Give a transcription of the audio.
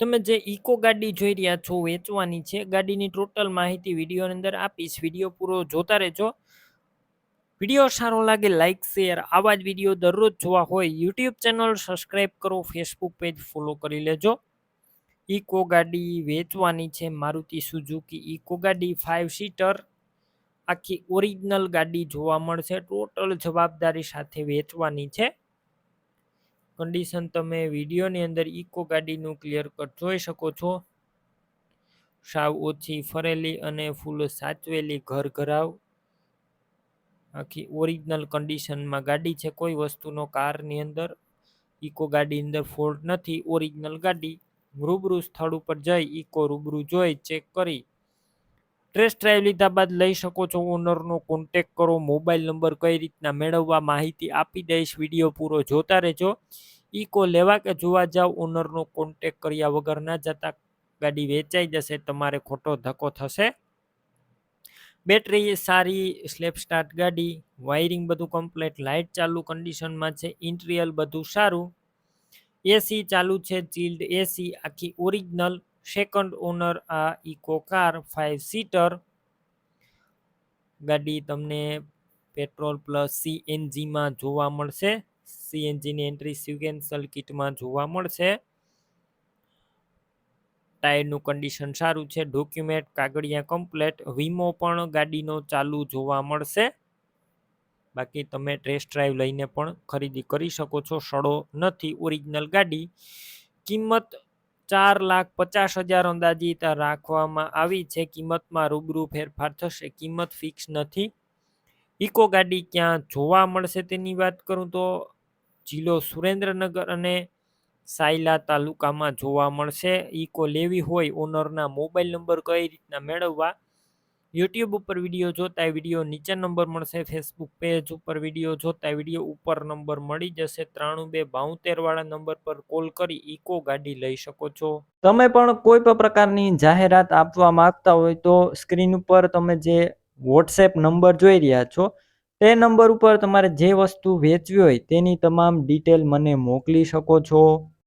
તમે જે ઇકો ગાડી જોઈ રહ્યા છો, વેચવાની છે, ગાડીની ટોટલ માહિતી વિડીયોની અંદર આપીશ. વીડિયો પૂરો જોતા રહેજો. વીડિયો સારો લાગે લાઇક શેર, આવા જ વીડિયો દરરોજ જોવા હોય, યુટ્યુબ ચેનલ સબસ્ક્રાઈબ કરો, ફેસબુક પેજ ફોલો કરી લેજો. ઇકો ગાડી વેચવાની છે, મારુતિ સુઝુકી ઇકો ગાડી ફાઇવ સીટર. આખી ઓરિજિનલ ગાડી જોવા મળશે, ટોટલ જવાબદારી સાથે વેચવાની છે. કન્ડિશન તમે વિડીયોની અંદર ઇકો ગાડીનું ક્લિયર કટ જોઈ શકો છો. સાવ ઓછી ફરેલી અને ફૂલ સાચવેલી ઘર ઘરાવ. આખી ઓરિજિનલ કન્ડિશનમાં ગાડી છે, કોઈ વસ્તુનો કારની અંદર. ઇકો ગાડી અંદર ફોલ્ટ નથી ઓરિજિનલ ગાડી. રૂબરૂ સ્થળ ઉપર જઈ ઇકો રૂબરૂ જોઈ ચેક કરી. ટેસ્ટ ડ્રાઈવ લીધા બાદ લઈ શકો છો ઓનરનો કોન્ટેક કરો મોબાઈલ નંબર કઈ રીતના મેળવવા માહિતી આપી દઈશ વીડિયો પૂરો જોતા રહેજો. ઇકો લેવા કે જોવા જાવ ઓનરનો કોન્ટેક કર્યા વગર ના જતા ગાડી વેચાઈ જશે, તમારે ખોટો ધક્કો થશે. બેટરી સારી સ્લેપ સ્ટાર્ટ ગાડી વાયરિંગ બધું કમ્પ્લેટ લાઇટ ચાલુ કન્ડિશનમાં છે ઇન્ટ્રિયલ બધું સારું. એસી ચાલુ છે ચિલ્ડ એસી આખી ઓરિજિનલ સેકન્ડ ઓનર આ ઇકો કાર ફાઇવ સીટર ગાડી તમને પેટ્રોલ પ્લસ સીએનજીમાં જોવા મળશે. સીએનજીની એન્ટ્રી સિક્વેન્સલ કિટમાં જોવા મળશે. ટાયરનું કન્ડિશન સારું છે. ડોક્યુમેન્ટ કાગળિયા કમ્પ્લેટ વીમો પણ ગાડીનો ચાલુ જોવા મળશે. બાકી તમે ટેસ્ટ ડ્રાઈવ લઈને પણ ખરીદી કરી શકો છો. સડો નથી ઓરિજિનલ ગાડી. કિંમત ચાર લાખ પચાસ હજાર અંદાજિત રાખવામાં આવી છે. કિંમતમાં રૂબરૂ ફેરફાર થશે. કિંમત ફિક્સ નથી. ઇકો ગાડી ક્યાં જોવા મળશે તેની વાત કરું તો જિલ્લો સુરેન્દ્રનગર અને સાયલા તાલુકામાં જોવા મળશે. ઇકો લેવી હોય ઓનરના મોબાઈલ નંબર કઈ રીતના મેળવવા યુટ્યુબ ઉપર વીડિયો જોતા વીડિયો નીચે નંબર મળશે ફેસબુક પેજ ઉપર વીડિયો જોતા વીડિયો ઉપર નંબર મળી જશે. ત્રાણું બે બાઉતેર વાળા નંબર પર કોલ કરી ઇકો ગાડી લઈ શકો છો. તમે પણ કોઈ પણ પ્રકારની જાહેરાત આપવા માંગતા હોય તો સ્ક્રીન ઉપર તમે જે વોટ્સએપ નંબર જોઈ રહ્યા છો, તે નંબર ઉપર તમારે જે વસ્તુ વેચવી હોય તેની તમામ ડિટેલ મને મોકલી શકો છો.